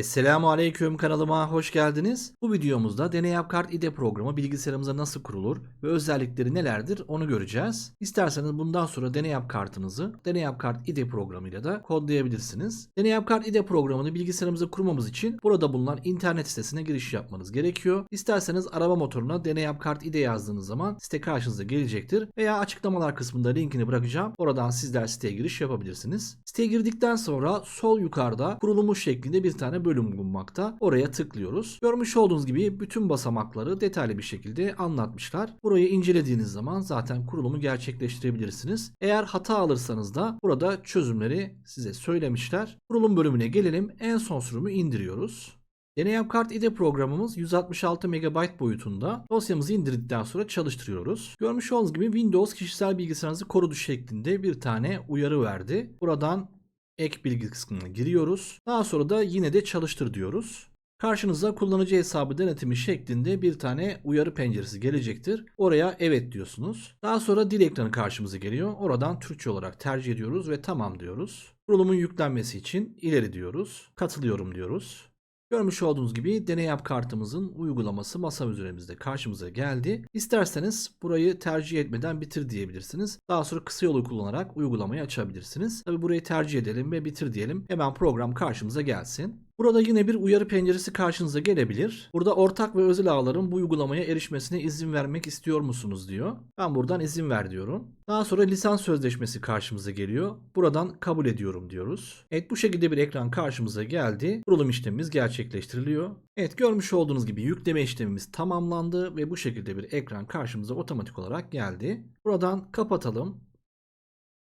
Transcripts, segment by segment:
Esselamu Aleyküm kanalıma hoş geldiniz. Bu videomuzda Deney Yap Kart IDE programı bilgisayarımıza nasıl kurulur ve özellikleri nelerdir onu göreceğiz. İsterseniz bundan sonra Deney Yap Kartınızı Deney Yap Kart IDE programıyla da kodlayabilirsiniz. Deney Yap Kart IDE programını bilgisayarımıza kurmamız için burada bulunan internet sitesine giriş yapmanız gerekiyor. İsterseniz arama motoruna Deney Yap Kart IDE yazdığınız zaman site karşınıza gelecektir veya açıklamalar kısmında linkini bırakacağım. Oradan sizler siteye giriş yapabilirsiniz. Siteye girdikten sonra sol yukarıda kurulmuş şeklinde bir tane bölüm bulunmakta. Oraya tıklıyoruz. Görmüş olduğunuz gibi bütün basamakları detaylı bir şekilde anlatmışlar. Burayı incelediğiniz zaman zaten kurulumu gerçekleştirebilirsiniz. Eğer hata alırsanız da burada çözümleri size söylemişler. Kurulum bölümüne gelelim. En son sürümü indiriyoruz. Deney Kart IDE programımız 166 MB boyutunda. Dosyamızı indirdikten sonra çalıştırıyoruz. Görmüş olduğunuz gibi Windows kişisel bilgisayarınızı korudu şeklinde bir tane uyarı verdi. Buradan ek bilgi kısmına giriyoruz. Daha sonra da yine de çalıştır diyoruz. Karşınıza kullanıcı hesabı denetimi şeklinde bir tane uyarı penceresi gelecektir. Oraya evet diyorsunuz. Daha sonra dil ekranı karşımıza geliyor. Oradan Türkçe olarak tercih ediyoruz ve tamam diyoruz. Kurulumun yüklenmesi için ileri diyoruz. Katılıyorum diyoruz. Görmüş olduğunuz gibi deney yap kartımızın uygulaması masa üzerimizde karşımıza geldi. İsterseniz burayı tercih etmeden bitir diyebilirsiniz. Daha sonra kısa yolu kullanarak uygulamayı açabilirsiniz. Tabi burayı tercih edelim ve bitir diyelim. Hemen program karşımıza gelsin. Burada yine bir uyarı penceresi karşınıza gelebilir. Burada ortak ve özel ağların bu uygulamaya erişmesine izin vermek istiyor musunuz diyor. Ben buradan izin ver diyorum. Daha sonra lisans sözleşmesi karşımıza geliyor. Buradan kabul ediyorum diyoruz. Evet bu şekilde bir ekran karşımıza geldi. Kurulum işlemimiz gerçekleştiriliyor. Evet görmüş olduğunuz gibi yükleme işlemimiz tamamlandı ve bu şekilde bir ekran karşımıza otomatik olarak geldi. Buradan kapatalım.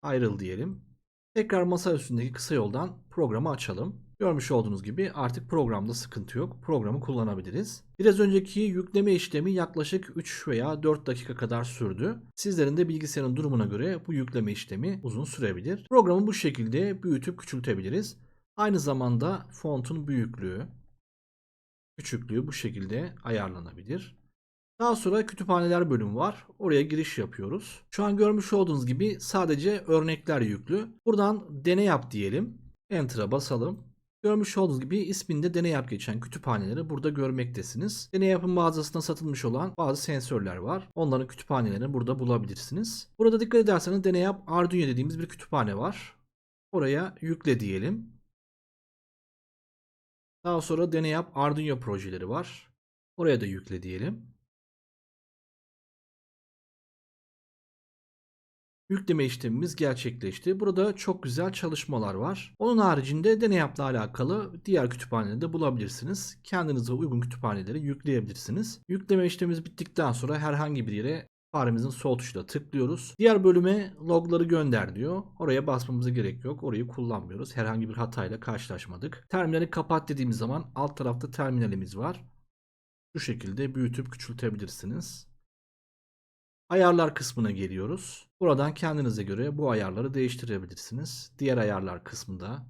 Ayrıl diyelim. Tekrar masa üstündeki kısa yoldan programı açalım. Görmüş olduğunuz gibi artık programda sıkıntı yok. Programı kullanabiliriz. Biraz önceki yükleme işlemi yaklaşık 3 veya 4 dakika kadar sürdü. Sizlerin de bilgisayarın durumuna göre bu yükleme işlemi uzun sürebilir. Programı bu şekilde büyütüp küçültebiliriz. Aynı zamanda fontun büyüklüğü, küçüklüğü bu şekilde ayarlanabilir. Daha sonra kütüphaneler bölümü var. Oraya giriş yapıyoruz. Şu an görmüş olduğunuz gibi sadece örnekler yüklü. Buradan deney yap diyelim. Enter'a basalım. Görmüş olduğunuz gibi isminde deney yap geçen kütüphaneleri burada görmektesiniz. Deney yapım mağazasında satılmış olan bazı sensörler var. Onların kütüphanelerini burada bulabilirsiniz. Burada dikkat ederseniz deney yap Arduino dediğimiz bir kütüphane var. Oraya yükle diyelim. Daha sonra deney yap Arduino projeleri var. Oraya da yükle diyelim. Yükleme işlemimiz gerçekleşti. Burada çok güzel çalışmalar var. Onun haricinde deney yapla alakalı diğer kütüphaneleri de bulabilirsiniz. Kendinize uygun kütüphaneleri yükleyebilirsiniz. Yükleme işlemimiz bittikten sonra herhangi bir yere faremizin sol tuşuyla tıklıyoruz. Diğer bölüme logları gönder diyor. Oraya basmamıza gerek yok. Orayı kullanmıyoruz. Herhangi bir hatayla karşılaşmadık. Terminali kapat dediğimiz zaman alt tarafta terminalimiz var. Şu şekilde büyütüp küçültebilirsiniz. Ayarlar kısmına geliyoruz. Buradan kendinize göre bu ayarları değiştirebilirsiniz. Diğer ayarlar kısmında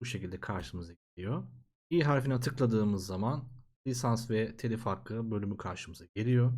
bu şekilde karşımıza geliyor. i harfine tıkladığımız zaman lisans ve telif hakkı bölümü karşımıza geliyor.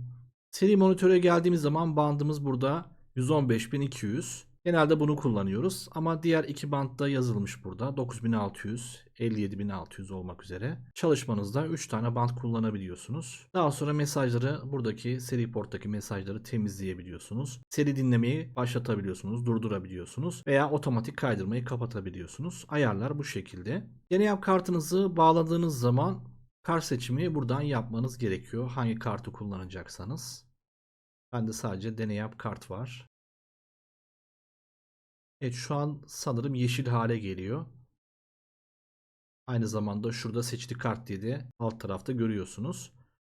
Seri monitöre geldiğimiz zaman bandımız burada 115.200. Genelde bunu kullanıyoruz ama diğer iki bantta yazılmış burada 9600, 57600 olmak üzere. Çalışmanızda 3 tane band kullanabiliyorsunuz. Daha sonra mesajları buradaki seri porttaki mesajları temizleyebiliyorsunuz. Seri dinlemeyi başlatabiliyorsunuz, durdurabiliyorsunuz veya otomatik kaydırmayı kapatabiliyorsunuz. Ayarlar bu şekilde. Yeni yap kartınızı bağladığınız zaman kart seçimi buradan yapmanız gerekiyor. Hangi kartı kullanacaksanız. Bende sadece deney yap kart var. Evet şu an sanırım yeşil hale geliyor. Aynı zamanda şurada seçili kart diye de alt tarafta görüyorsunuz.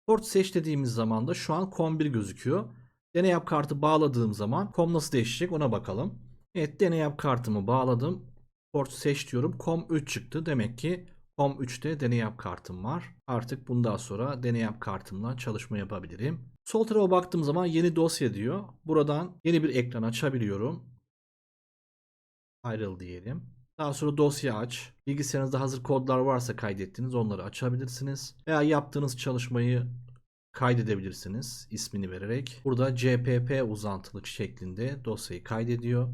Port seç dediğimiz zaman da şu an COM1 gözüküyor. Deney yap kartı bağladığım zaman COM nasıl değişecek ona bakalım. Evet deney yap kartımı bağladım. Port seç diyorum. COM3 çıktı. Demek ki COM3'te deney yap kartım var. Artık bundan sonra deney yap kartımla çalışma yapabilirim. Sol tarafa baktığım zaman yeni dosya diyor. Buradan yeni bir ekran açabiliyorum ayrıl diyelim. Daha sonra dosya aç. Bilgisayarınızda hazır kodlar varsa kaydettiğiniz onları açabilirsiniz. Veya yaptığınız çalışmayı kaydedebilirsiniz ismini vererek. Burada CPP uzantılık şeklinde dosyayı kaydediyor.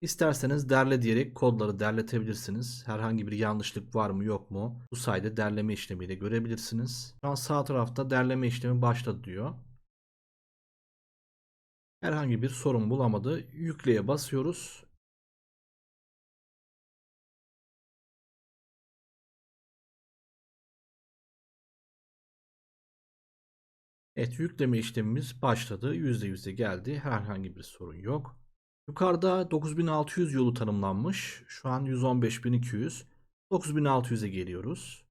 İsterseniz derle diyerek kodları derletebilirsiniz. Herhangi bir yanlışlık var mı yok mu? Bu sayede derleme işlemiyle görebilirsiniz. Şu an sağ tarafta derleme işlemi başladı diyor. Herhangi bir sorun bulamadı. Yükleye basıyoruz. Evet yükleme işlemimiz başladı. %100'e geldi. Herhangi bir sorun yok. Yukarıda 9600 yolu tanımlanmış. Şu an 115200. 9600'e geliyoruz.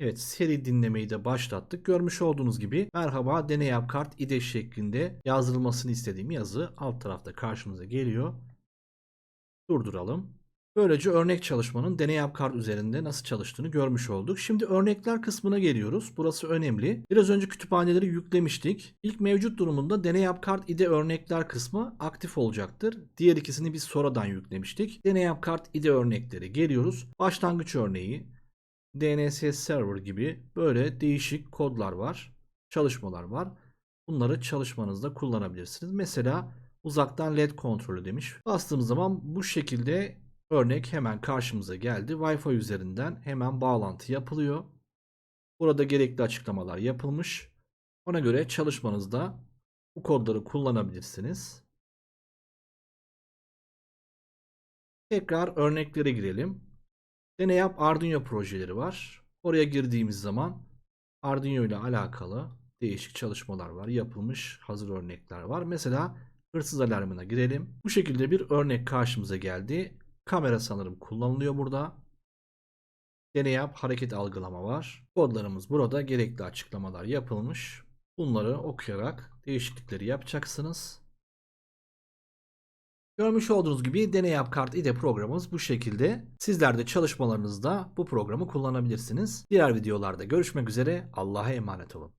Evet seri dinlemeyi de başlattık. Görmüş olduğunuz gibi merhaba deney kart ide şeklinde yazdırılmasını istediğim yazı alt tarafta karşımıza geliyor. Durduralım. Böylece örnek çalışmanın deney yap kart üzerinde nasıl çalıştığını görmüş olduk. Şimdi örnekler kısmına geliyoruz. Burası önemli. Biraz önce kütüphaneleri yüklemiştik. İlk mevcut durumunda deney yap kart ide örnekler kısmı aktif olacaktır. Diğer ikisini biz sonradan yüklemiştik. Deney yap kart ide örnekleri geliyoruz. Başlangıç örneği, DNS server gibi böyle değişik kodlar var. Çalışmalar var. Bunları çalışmanızda kullanabilirsiniz. Mesela uzaktan led kontrolü demiş. Bastığımız zaman bu şekilde örnek hemen karşımıza geldi. Wi-Fi üzerinden hemen bağlantı yapılıyor. Burada gerekli açıklamalar yapılmış. Ona göre çalışmanızda bu kodları kullanabilirsiniz. Tekrar örneklere girelim. Deney yap Arduino projeleri var. Oraya girdiğimiz zaman Arduino ile alakalı değişik çalışmalar var. Yapılmış hazır örnekler var. Mesela hırsız alarmına girelim. Bu şekilde bir örnek karşımıza geldi. Kamera sanırım kullanılıyor burada. Deney yap hareket algılama var. Kodlarımız burada gerekli açıklamalar yapılmış. Bunları okuyarak değişiklikleri yapacaksınız. Görmüş olduğunuz gibi Deney Yap Kart IDE programımız bu şekilde. Sizler de çalışmalarınızda bu programı kullanabilirsiniz. Diğer videolarda görüşmek üzere. Allah'a emanet olun.